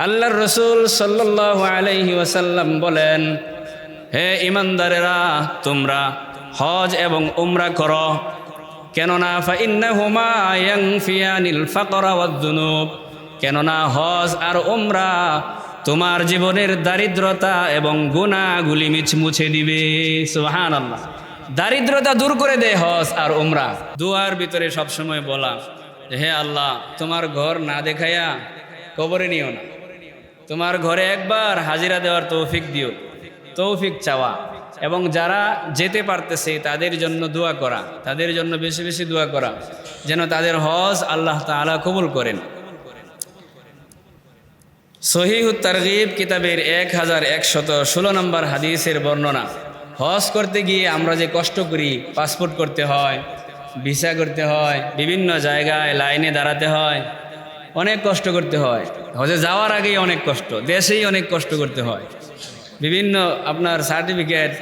আল্লাহর রসুল সাল্লাহ আলাইহি ওয়াসাল্লাম বলেন, হে ইমানদারেরা তোমরা হজ এবং উমরা করো। কেননা ফাইন্নাহুমা ইয়ানফিয়ানিল ফাকরা ওয়াদ-দুনুব কেননা হজ আর উমরা তোমার জীবনের দারিদ্রতা এবং গুণাগুলি মিছ মুছে দিবে। সুবহানাল্লাহ। দারিদ্রতা দূর করে দেয় হজ আর উমরা। দুয়ার ভিতরে সবসময় বলা, হে আল্লাহ, তোমার ঘর না দেখাইয়া কবরে নিও না। তোমার ঘরে একবার হাজিরা দেওয়ার তৌফিক দিও। তৌফিক চাওয়া। এবং যারা যেতে পারতেছে, তাদের জন্য দোয়া করা। তাদের জন্য বেশি বেশি দোয়া করা। যেন তাদের হজ আল্লাহ তাআলা কবুল করেন। সহিহুত তারগিব কিতাবের এক হাজার একশত ষোলো নম্বর হাদিসের বর্ণনা। হজ করতে গিয়ে আমরা যে কষ্ট করি, পাসপোর্ট করতে হয়, ভিসা করতে হয়, বিভিন্ন জায়গায় লাইনে দাঁড়াতে হয় অনেক কষ্ট করতে হয়। হজে যাওয়ার আগেই অনেক কষ্ট, দেশেই অনেক কষ্ট করতে হয়। বিভিন্ন আপনার সার্টিফিকেট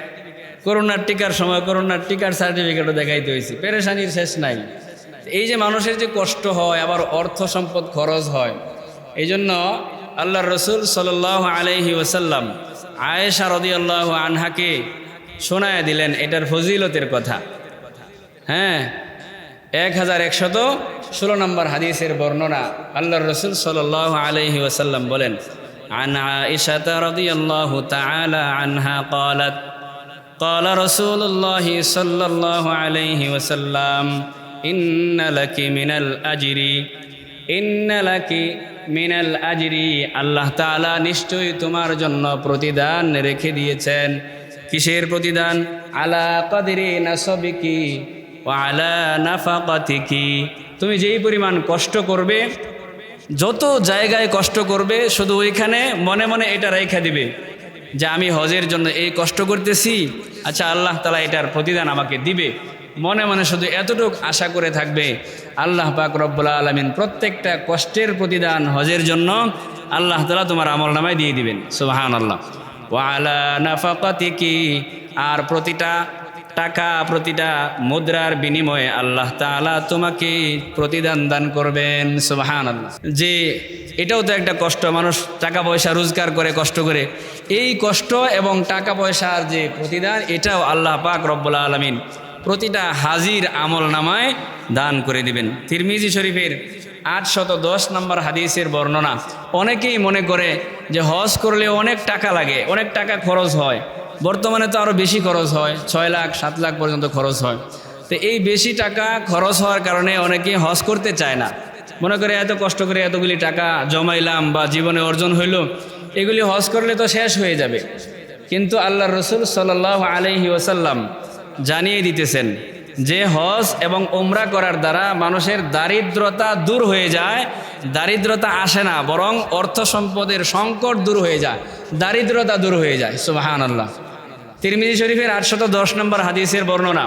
করোনার টিকার সময় করোনার টিকার সার্টিফিকেটও দেখাইতে হয়েছে। পেরেশানির শেষ নাই। এই যে মানুষের যে কষ্ট হয়, আবার অর্থ সম্পদ খরচ হয় এই জন্য আল্লাহ রসুল সাল আলহি ওসাল্লাম আয়েশা রদিয়াল্লাহ আনহাকে শোনায় দিলেন, এটার ফজিলতের কথা। হ্যাঁ এক হাজার একশত ষোলো নম্বর হাদিসের বর্ণনা আল্লাহ রসুল সাল আলহি ওসাল্লাম বলেন عن عائشة رضي الله تعالى عنها قالت قال رسول الله صلى الله عليه وسلم إن لك من الأجر إن لك من الأجر আল্লাহ তাআলা নিশ্চয়ই তোমার জন্য প্রতিদান রেখে দিয়েছেন কিসের প্রতিদান আলা কদরি নাসবিকি ও আলা তুমি যেই পরিমাণ কষ্ট করবে, যত জায়গায় কষ্ট করবে, শুধু ওইখানে মনে মনে এটা রেখা দিবে যে আমি হজের জন্য এই কষ্ট করতেছি আচ্ছা আল্লাহ তালা এটার প্রতিদান আমাকে দিবে। মনে মনে শুধু এতটুক আশা করে থাকবে, আল্লাহ পাক রব্বুল্লা আলমিন প্রত্যেকটা কষ্টের প্রতিদান হজের জন্য আল্লাহ তালা তোমার আমল নামায় দিয়ে দিবেন সুবাহান আল্লাহ ওয়ালা নাফাকাতিকি। আর প্রতিটা টাকা প্রতিটা মুদ্রার বিনিময়ে আল্লাহ তাআলা তোমাকে প্রতিদান দান করবেন সুবাহান যে এটাও তো একটা কষ্ট, মানুষ টাকা পয়সা রোজগার করে, কষ্ট করে। এই কষ্ট এবং টাকা পয়সার যে প্রতিদান, এটাও আল্লাহ পাক রব্বুল্লা আলমিন প্রতিটা হাজির আমল নামায় দান করে দিবেন। তিরমিজি শরীফের আটশত দশ নম্বর হাদিসের বর্ণনা, অনেকেই মনে করে যে হজ করলে অনেক টাকা লাগে, অনেক টাকা খরচ হয়। বর্তমানে তো আরও বেশি খরচ হয়, ছয় লাখ, সাত লাখ পর্যন্ত খরচ হয়। তো এই বেশি টাকা খরচ হওয়ার কারণে অনেকেই হজ করতে চায় না। মনে করে এত কষ্ট করে এতগুলি টাকা জমাইলাম বা জীবনে অর্জন হইল, এগুলি হজ করলে তো শেষ হয়ে যাবে। কিন্তু আল্লাহ রসুল সাল্লাহ আলহি ওসাল্লাম জানিয়ে দিতেছেন যে হজ এবং ওমরা করার দ্বারা মানুষের দারিদ্রতা দূর হয়ে যায়, দারিদ্রতা আসে না, বরং অর্থ সম্পদের সংকট দূর হয়ে যায়, দারিদ্রতা দূর হয়ে যায়। সুবাহান আল্লাহ তিরমিজি শরীফের আটশত দশ নম্বর হাদিসের বর্ণনা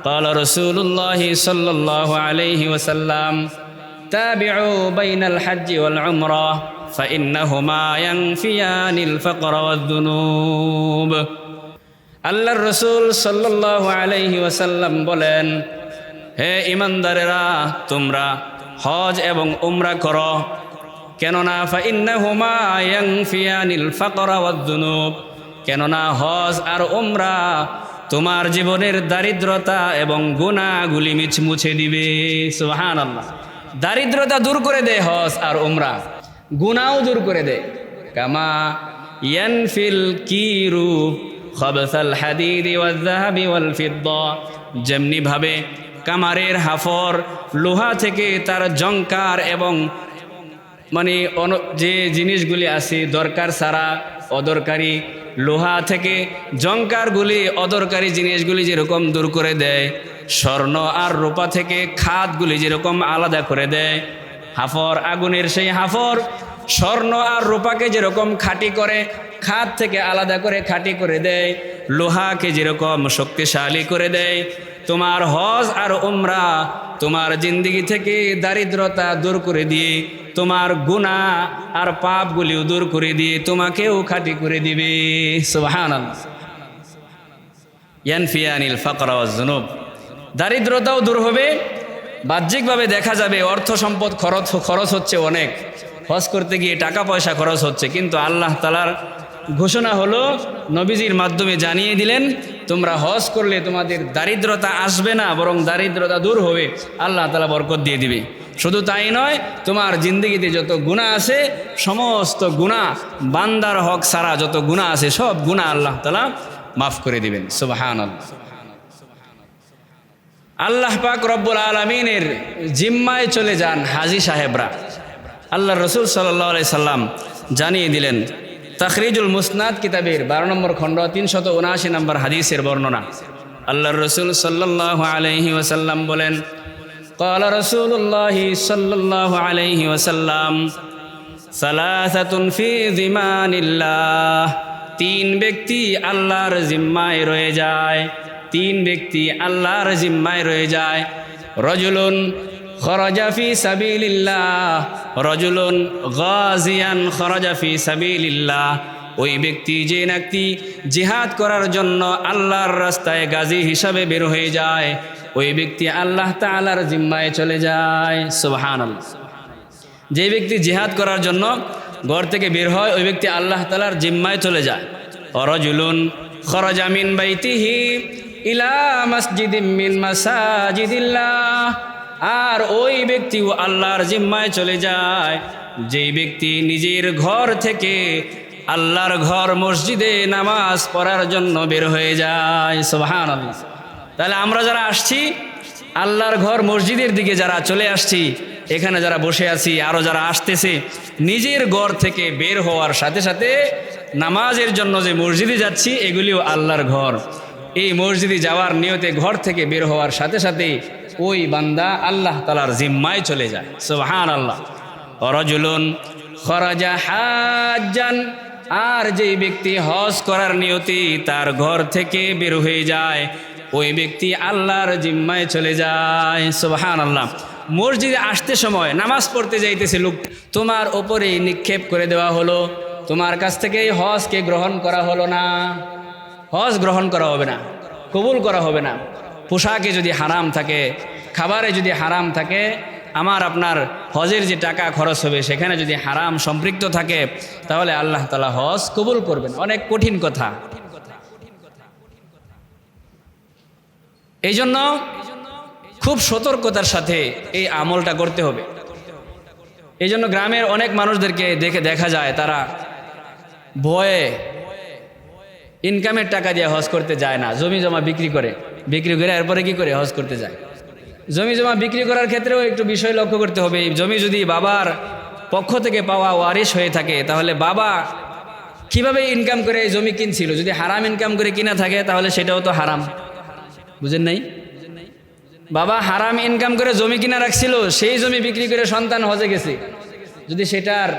قال رسول الله صلى الله عليه وسلم تابعوا بين الحج والعمرة فإنهما ينفيان الفقر والذنوب আল্লাহর রসুল সাল্লাহ আলাইহি ওয়াসাল্লাম বলেন হে ইমানদারেরা তোমরা হজ এবং উমরা করো কেননা ফাইন্নাহুমা ইয়ানফিয়ানিল ফাকরা ওয়াদ-দুনুব কেননা হজ আর ওমরা তোমার জীবনের দারিদ্রতা এবং গুণাগুলি মিছ মুছে দিবে। সোহান আল্লাহ দারিদ্রতা দূর করে দেয় হজ আর ওমরা গুনাও দূর করে দে। কামা ইয়ানফিল কিরু খবসাল হাদিদি ওয়াজাহাবি ওয়াল ফিদ্দা। যেমনি ভাবে কামারের হাফর লোহা থেকে তার জঙ্কার এবং মানে যে জিনিসগুলি আছে দরকার ছাড়া, অদরকারি লোহা থেকে জঙ্কারগুলি অদরকারি জিনিসগুলি যেরকম দূর করে দেয়, স্বর্ণ আর রূপা থেকে খাদগুলি যেরকম আলাদা করে দেয়। হাফর আগুনের সেই হাফর, স্বর্ণ আর রূপাকে যেরকম খাঁটি করে, খাদ থেকে আলাদা করে খাঁটি করে দেয়, লোহাকে যেরকম শক্তিশালী করে দেয় তোমার হজ আর উমরা তোমার জিন্দিগি থেকে দারিদ্রতা দূর করে দিয়ে, তোমার গুণা আর পাপগুলিও দূর করে দিয়ে তোমাকেও খাঁটি করে দিবে। সুবহান ইয়ানফিয়ানিল দারিদ্রতাও দূর হবে, বাহ্যিকভাবে দেখা যাবে অর্থ সম্পদ খরচ খরচ হচ্ছে অনেক। হজ করতে গিয়ে টাকা পয়সা খরচ হচ্ছে, কিন্তু আল্লাহ তালার ঘোষণা হলো, নবীজির মাধ্যমে জানিয়ে দিলেন, তোমরা হজ করলে তোমাদের দারিদ্রতা আসবে না, বরং দারিদ্রতা দূর হবে, আল্লাহ তালা বরকত দিয়ে দিবে। শুধু তাই নয়, তোমার জিন্দগিতে যত গুণা আছে, সমস্ত গুণা বান্দার হক সারা যত গুণা আছে, সব গুণা আল্লাহ তালা মাফ করে দিবেন। সুবাহান আল্লাহ পাক রব্বুল আলমিনের জিম্মায় চলে যান হাজি সাহেবরা। আল্লাহ রসুল সাল্লাহ সাল্লাম জানিয়ে দিলেন তখরিজুল মুসনাদ কিতাবের বারো নম্বর খণ্ড তিনশত উনআশি নম্বর হাদিসের বর্ণনা আল্লাহ রসুল সাল্লাহ আলহি ওসাল্লাম বলেন قال رسول الله صلى الله عليه وسلم ثلاثة في ذمان الله তিন ব্যক্তি আল্লাহর জিম্মায় রয়ে যায় তিন ব্যক্তি আল্লাহর জিম্মায় রয়ে যায় রজুলুন খরজাফি সাবিলিল্লাহ। রজুলুন গাজিয়ান খরজাফি সাবিলিল্লাহ। ওই ব্যক্তি, যে নাকি জিহাদ করার জন্য আল্লাহর রাস্তায় গাজী হিসাবে বের হয়ে যায়, ওই ব্যক্তি আল্লাহ তালার জিম্মায় চলে যায়। সুবহান যে ব্যক্তি জিহাদ করার জন্য ঘর থেকে বের হয়, ওই ব্যক্তি আল্লাহ তালার জিম্মায় চলে যায়। অরজুলুন খরজামিন বাইতিহি ইলা মসজিদ মিন মাসাজিদিল্লাহ। আর ওই ব্যক্তিও আল্লাহর জিম্মায় চলে যায়। যেই ব্যক্তি নিজের ঘর থেকে আল্লাহর ঘর মসজিদে নামাজ পড়ার জন্য বের হয়ে যায় সোহান তাহলে আমরা যারা আসছি, আল্লাহর ঘর মসজিদের দিকে যারা চলে আসছি, এখানে যারা বসে আছি আরও যারা আসতেছে, নিজের ঘর থেকে বের হওয়ার সাথে সাথে নামাজের জন্য যে মসজিদে যাচ্ছি, এগুলিও আল্লাহর ঘর। এই মসজিদে যাওয়ার নিয়তে ঘর থেকে বের হওয়ার সাথে সাথে ওই বান্দা আল্লাহ তালার জিম্মায় চলে যায়। সোহান আল্লাহ অরজুলুন খরাজা হাজান আর যেই ব্যক্তি হজ করার নিয়তি তার ঘর থেকে বের হয়ে যায়, ওই ব্যক্তি আল্লাহর জিম্মায় চলে যায়। সোহান আল্লাহ মসজিদে আসতে সময় নামাজ পড়তে যাইতেছে লোক, তোমার ওপরে নিক্ষেপ করে দেওয়া হলো। তোমার কাছ থেকে এই হজকে গ্রহণ করা হলো না। হজ গ্রহণ করা হবে না, কবুল করা হবে না। পোশাকে যদি হারাম থাকে, খাবারে যদি হারাম থাকে, আমার আপনার হজের যে টাকা খরচ হবে, সেখানে যদি হারাম সম্পৃক্ত থাকে, তাহলে আল্লাহ তালা হজ কবুল করবেন। অনেক কঠিন কথা। এই জন্য খুব সতর্কতার সাথে এই আমলটা করতে হবে। এই জন্য গ্রামের অনেক মানুষদেরকে দেখে দেখা যায়, তারা ভয়ে ইনকামের টাকা দিয়ে হজ করতে যায় না, জমি জমা বিক্রি করে। বিক্রি করে এরপরে কি করে? হজ করতে যায়। জমি জমা বিক্রি করার ক্ষেত্রেও একটু বিষয় লক্ষ্য করতে হবে। জমি যদি বাবার পক্ষ থেকে পাওয়া ওয়ারিশ হয়ে থাকে, তাহলে বাবা কীভাবে ইনকাম করে এই জমি কিনছিল? যদি হারাম ইনকাম করে কিনা থাকে, তাহলে সেটাও তো হারাম। বুঝেন নাই? বাবা হারাম ইনকাম করে জমি কিনা রাখছিল, সেই জমি বিক্রি করে সন্তান হজে গেছে। যদি সেটার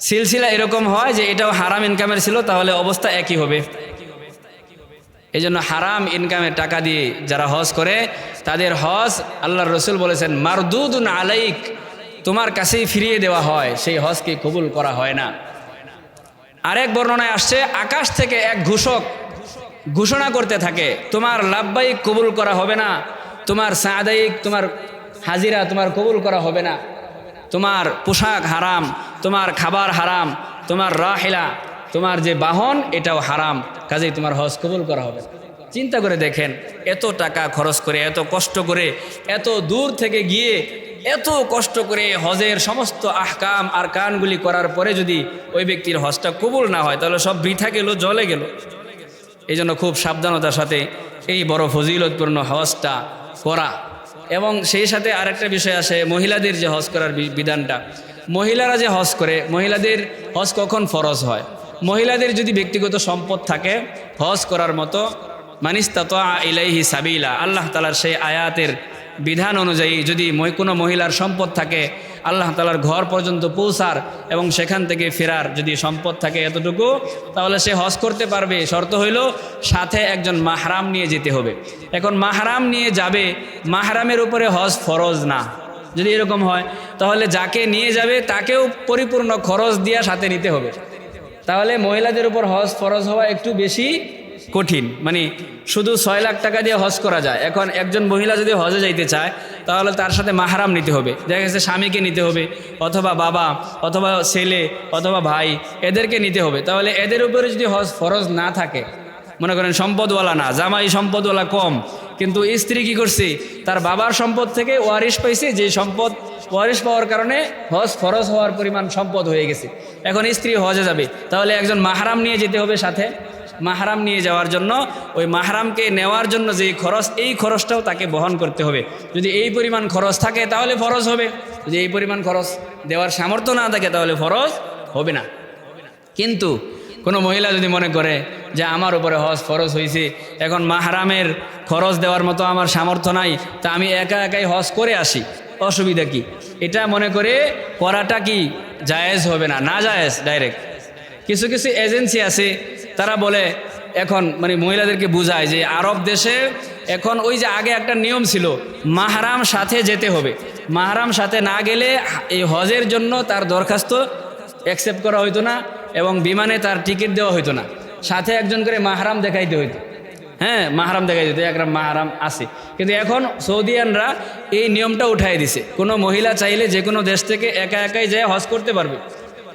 সিলসিলা এরকম হয় যে এটাও হারাম ইনকামের ছিল, তাহলে অবস্থা একই হবে। এই জন্য হারাম ইনকামের টাকা দিয়ে যারা হজ করে, তাদের হজ আল্লাহর রসুল বলেছেন, মারদুদুন আলাইক তোমার কাছেই ফিরিয়ে দেওয়া হয়, সেই হজকে কবুল করা হয় না। আরেক বর্ণনায় আসছে, আকাশ থেকে এক ঘোষক ঘোষণা করতে থাকে, তোমার লাভবাহিক কবুল করা হবে না, তোমার সাদাইক, তোমার হাজিরা তোমার কবুল করা হবে না, তোমার পোশাক হারাম, তোমার খাবার হারাম, তোমার রাহিলা তোমার যে বাহন, এটাও হারাম। কাজেই তোমার হজ কবুল করা হবে। চিন্তা করে দেখেন, এত টাকা খরচ করে, এত কষ্ট করে, এত দূর থেকে গিয়ে, এত কষ্ট করে হজের সমস্ত আহকাম আর কানগুলি করার পরে যদি ওই ব্যক্তির হজটা কবুল না হয়, তাহলে সব বৃথা গেল জলে গেল। এই জন্য খুব সাবধানতার সাথে এই বড় ফজিলতপূর্ণ হজটা করা। এবং সেই সাথে আরেকটা বিষয় আসে মহিলাদের যে হজ করার বিধানটা। মহিলারা যে হজ করে, মহিলাদের হজ কখন ফরজ হয়? মহিলাদের যদি ব্যক্তিগত সম্পদ থাকে, হজ করার মতো মানিস্তাত ইলাইহি সাবিলা, আল্লাহ তালার সেই আয়াতের বিধান অনুযায়ী যদি কোনো মহিলার সম্পদ থাকে, আল্লাহ তালার ঘর পর্যন্ত পৌঁছার এবং সেখান থেকে ফেরার যদি সম্পদ থাকে এতটুকু, তাহলে সে হজ করতে পারবে। শর্ত হইল সাথে একজন মাহরাম নিয়ে যেতে হবে। এখন মাহরাম নিয়ে যাবে, মাহরামের উপরে হজ ফরজ না। যদি এরকম হয়, তাহলে যাকে নিয়ে যাবে, তাকেও পরিপূর্ণ খরচ দিয়া সাথে নিতে হবে। তাহলে মহিলাদের উপর হজ ফরজ হওয়া একটু বেশি কঠিন। মানে শুধু ছয় লাখ টাকা দিয়ে হজ করা যায়। এখন একজন মহিলা যদি হজে যাইতে চায়, তাহলে তার সাথে মাহারাম নিতে হবে। দেখা গেছে স্বামীকে নিতে হবে, অথবা বাবা, অথবা ছেলে, অথবা ভাই, এদেরকে নিতে হবে। তাহলে এদের উপরে যদি হজ ফরজ না থাকে মনে করেন সম্পদওয়ালা না, জামাই সম্পদওয়ালা কম, কিন্তু স্ত্রী কি করছে? তার বাবার সম্পদ থেকে ওয়ারিশ পাইছে, যে সম্পদ ওয়ারিশ পাওয়ার কারণে হজ ফরজ হওয়ার পরিমাণ সম্পদ হয়ে গেছে। এখন স্ত্রী হজে যাবে, তাহলে একজন মাহারাম নিয়ে যেতে হবে সাথে। মাহারাম নিয়ে যাওয়ার জন্য, ওই মাহারামকে নেওয়ার জন্য যে খরচ, এই খরচটাও তাকে বহন করতে হবে। যদি এই পরিমাণ খরচ থাকে, তাহলে ফরজ হবে। যদি এই পরিমাণ খরচ দেওয়ার সামর্থ্য না থাকে, তাহলে ফরজ হবে না। কিন্তু কোনো মহিলা যদি মনে করে যে আমার উপরে হজ ফরজ হয়েছে এখন মাহারামের খরচ দেওয়ার মতো আমার সামর্থ্য নাই, তা আমি একা একাই হজ করে আসি, অসুবিধা কি? এটা মনে করে করাটা কি জায়েজ হবে না? না জায়েজ ডাইরেক্ট কিছু কিছু এজেন্সি আছে, তারা বলে এখন মানে মহিলাদেরকে বুঝায় যে আরব দেশে এখন ওই যে আগে একটা নিয়ম ছিল, মাহারাম সাথে যেতে হবে। মাহারাম সাথে না গেলে এই হজের জন্য তার দরখাস্ত অ্যাকসেপ্ট করা হইতো না। এবং বিমানে তার টিকিট দেওয়া হইতো না। সাথে একজন করে মাহারাম দেখাইতে হইতো। হ্যাঁ মাহারাম দেখাই দিত একরাম মাহারাম আছে। কিন্তু এখন সৌদিয়ানরা এই নিয়মটা উঠাই দিছে। কোনো মহিলা চাইলে যে কোনো দেশ থেকে একা একাই যায় হজ করতে পারবে।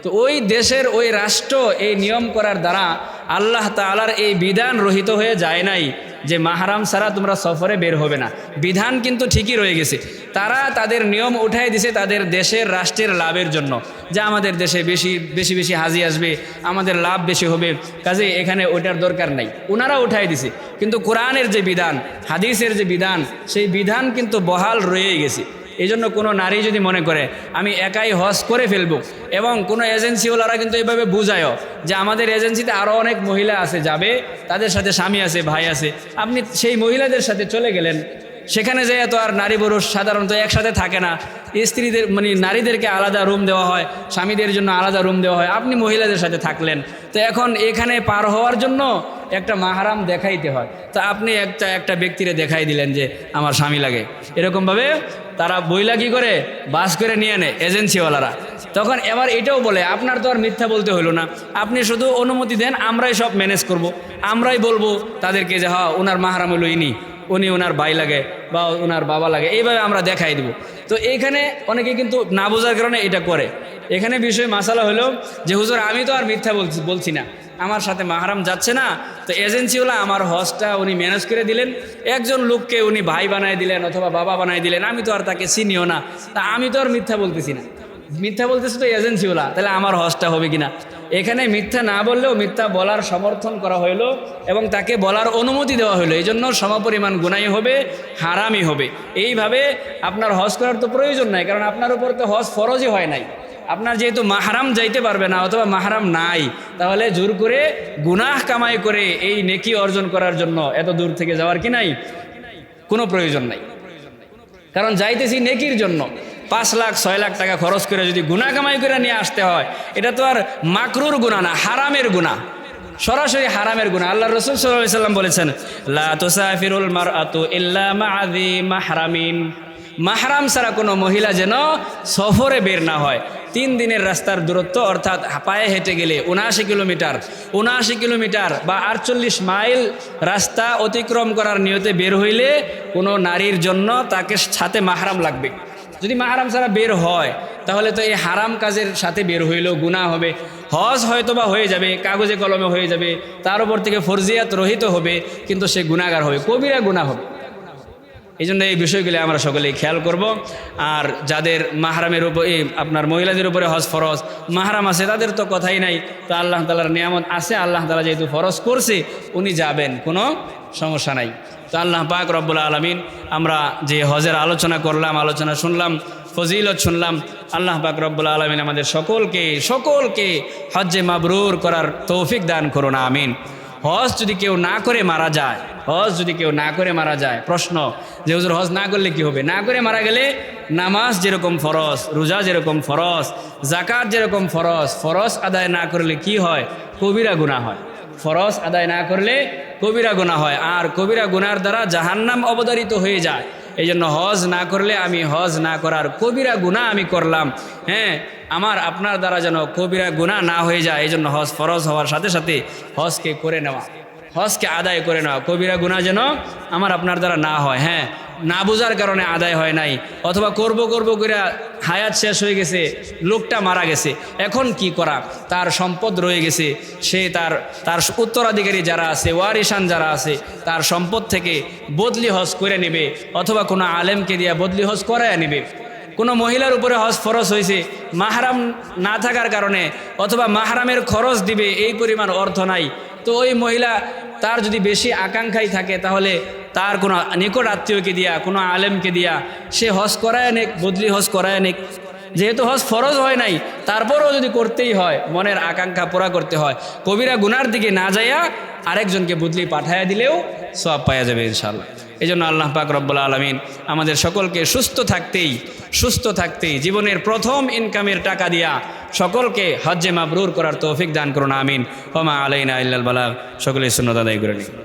তো ওই দেশের ওই রাষ্ট্র এই নিয়ম করার দ্বারা আল্লাহ তালার এই বিধান রহিত হয়ে যায় নাই যে মাহারাম ছাড়া তোমরা সফরে বের হবে না। বিধান কিন্তু ঠিকই রয়ে গেছে। তারা তাদের নিয়ম উঠাই দিছে তাদের দেশের রাষ্ট্রের লাভের জন্য। যে আমাদের দেশে বেশি বেশি বেশি হাজি আসবে, আমাদের লাভ বেশি হবে কাজে এখানে ওইটার দরকার নাই। ওনারা উঠাই দিছে। কিন্তু কোরআনের যে বিধান, হাদিসের যে বিধান, সেই বিধান কিন্তু বহাল রয়েই গেছে। এই জন্য কোনো নারী যদি মনে করে, আমি একাই হজ করে ফেলব, এবং কোনো এজেন্সিওয়ালারা কিন্তু এইভাবে বুঝায়ও যে আমাদের এজেন্সিতে আরও অনেক মহিলা আছে, যাবে, তাদের সাথে স্বামী আছে, ভাই আছে। আপনি সেই মহিলাদের সাথে চলে গেলেন সেখানে যেয়ে তো আর নারী পুরুষ সাধারণত একসাথে থাকে না। স্ত্রীদের মানে নারীদেরকে আলাদা রুম দেওয়া হয়, স্বামীদের জন্য আলাদা রুম দেওয়া হয়। আপনি মহিলাদের সাথে থাকলেন। তো এখন এখানে পার হওয়ার জন্য একটা মাহারাম দেখাইতে হয়। তো আপনি একটা একটা ব্যক্তিরে দেখাই দিলেন যে, আমার স্বামী লাগে। এরকমভাবে তারা বইলা কি করে? বাস করে নিয়ে নেয় এজেন্সিওয়ালারা। তখন এবার এটাও বলে, আপনার তো আর মিথ্যা বলতে হলো না। আপনি শুধু অনুমতি দেন, আমরাই সব ম্যানেজ করব। আমরাই বলব তাদেরকে যে হ্যাঁ ওনার মাহারাম হলো ইনি। উনি ওনার ভাই লাগে বা ওনার বাবা লাগে, এইভাবে আমরা দেখাই দিব। তো এইখানে অনেকে কিন্তু না বোঝার কারণে এটা করে। এখানে বিষয়, মাসালা হলো যে, হুজুর, আমি তো আর মিথ্যা বলছি বলছি না। আমার সাথে মাহারাম যাচ্ছে না। তো এজেন্সিওয়ালা আমার হজটা উনি ম্যানেজ করে দিলেন। একজন লোককে উনি ভাই বানায় দিলেন অথবা বাবা বানায় দিলেন। আমি তো আর তাকে চিনিও না। তা আমি তো আর মিথ্যা বলতেছি না। মিথ্যা বলতেছে তো এজেন্সিওয়ালা, তাহলে আমার হজটা হবে কিনা? এখানে মিথ্যা না বললেও মিথ্যা বলার সমর্থন করা হইল এবং তাকে বলার অনুমতি দেওয়া হলো এই জন্য সমপরিমাণ গুণাই হবে, হারামই হবে। এইভাবে আপনার হজ করার তো প্রয়োজন নাই, কারণ আপনার উপর তো হজ ফরজই হয় নাই। আপনার যেহেতু মাহারাম যাইতে পারবে না অথবা মাহারাম নাই, তাহলে জোর করে গুনাহ কামাই করে এই নেকি অর্জন করার জন্য এত দূর থেকে যাওয়ার কি নাই? কোনো প্রয়োজন নাই। কারণ যাইতেছি নেকির জন্য। পাঁচ লাখ, ছয় লাখ টাকা খরচ করে যদি গুণা কামাই করে নিয়ে আসতে হয়, এটা তো আর মাকরুর গুণা না, হারামের গুণা সরাসরি হারামের গুণা আল্লাহ রসুল সাল্লাম বলেছেন, লা তুসাফিরুল মারআতু ইল্লা মা'যি মাহরামিন। মাহরাম ছাড়া কোনো মহিলা যেন সফরে বের না হয়। তিন দিনের রাস্তার দূরত্ব, অর্থাৎ পায়ে হেঁটে গেলে উনআশি কিলোমিটার উনআশি কিলোমিটার বা আটচল্লিশ মাইল রাস্তা অতিক্রম করার নিয়তে বের হইলে কোনো নারীর জন্য তাকে সাথে মাহরাম লাগবে। যদি মা মাহারাম ছাড়া বের হয়, তাহলে তো এই হারাম কাজের সাথে বের হইলেও গুণা হবে। হজ হয়তো বা হয়ে যাবে, কাগজে কলমে হয়ে যাবে, তার উপর থেকে ফরজিয়াত রহিত হবে, কিন্তু সে গুণাগার হবে। কবিরা গুণা হবে। এই জন্য এই বিষয়গুলি আমরা সকলেই খেয়াল করব। আর যাদের মাহারামের উপর আপনার মহিলাদের উপরে হজ ফরজ, মাহারাম আছে, তাদের তো কথাই নাই। তো আল্লাহ তালার নিয়ামত আছে, আল্লাহ তালা যেহেতু ফরজ করছে, উনি যাবেন, কোনো সমস্যা নাই। তো আল্লাহ পাক রব্বুল আলমিন, আমরা যে হজের আলোচনা করলাম, আলোচনা শুনলাম, ফজিলত শুনলাম, আল্লাহ পাক রব্বুল আলমিন আমাদের সকলকে সকলকে হজ্জে মাবরুর করার তৌফিক দান করুন, আমিন। হজ যদি কেউ না করে মারা যায়, হজ যদি কেউ না করে মারা যায়, প্রশ্ন যে হুজুর হজ না করলে কি হবে? না করে মারা গেলে নামাজ যেরকম ফরজ, রোজা যেরকম ফরজ জাকাত যেরকম ফরজ ফরজ আদায় না করলে কি হয়? কবিরা গুণা হয়। ফরজ আদায় না করলে কবিরা গুণা হয়। আর কবিরা গুনার দ্বারা জাহান্নাম অবতারিত হয়ে যায়। এই জন্য হজ না করলে আমি হজ না করার কবিরা গুণা আমি করলাম। হ্যাঁ আমার আপনার দ্বারা যেন কবিরা গুণা না হয়ে যায় এই জন্য হজ ফরজ হওয়ার সাথে সাথে হজকে করে নেওয়া। হজকে আদায় করে নাও। কবিরা গুণা যেন আমার আপনার দ্বারা না হয়। হ্যাঁ না বোঝার কারণে আদায় হয় নাই। অথবা করব করব করে হায়াত শেষ হয়ে গেছে, লোকটা মারা গেছে। এখন কি করা? তার সম্পদ রয়ে গেছে। সে তার তার উত্তরাধিকারী যারা আছে ওয়ারিসান যারা আছে, তার সম্পদ থেকে বদলি হজ করে নেবে। অথবা কোনো আলেমকে দিয়া বদলি হজ করায় নেবে। কোনো মহিলার উপরে হজ ফরজ হয়েছে, মাহারাম না থাকার কারণে, অথবা মাহারামের খরচ দিবে, এই পরিমাণ অর্থ নাই। তো ওই মহিলা তার যদি বেশি আকাঙ্ক্ষাই থাকে, তাহলে তার কোনো নিকট আত্মীয়কে দিয়া, কোনো আলেমকে দিয়া, সে হজ করায় নেক, বদলি হজ করায় নেক। যেহেতু হজ ফরজ হয় নাই, তারপরেও যদি করতেই হয়, মনের আকাঙ্ক্ষা পুরা করতে হয়, কবিরা গুনার দিকে না যাইয়া আরেকজনকে বদলি পাঠাইয়া দিলেও সব পাওয়া যাবে ইনশাল্লাহ এই জন্য আল্লাহ পাক রব্বুল আলমিন আমাদের সকলকে সুস্থ থাকতেই সুস্থ থাকতেই জীবনের প্রথম ইনকামের টাকা দিয়া সকলকে হজ্জে মাবরুর করার তৌফিক দান করুন, আমিন। ওমা আলাইনা ইল্লাল বালাগ। সকলে শূন্যতা দায়ী করে নিন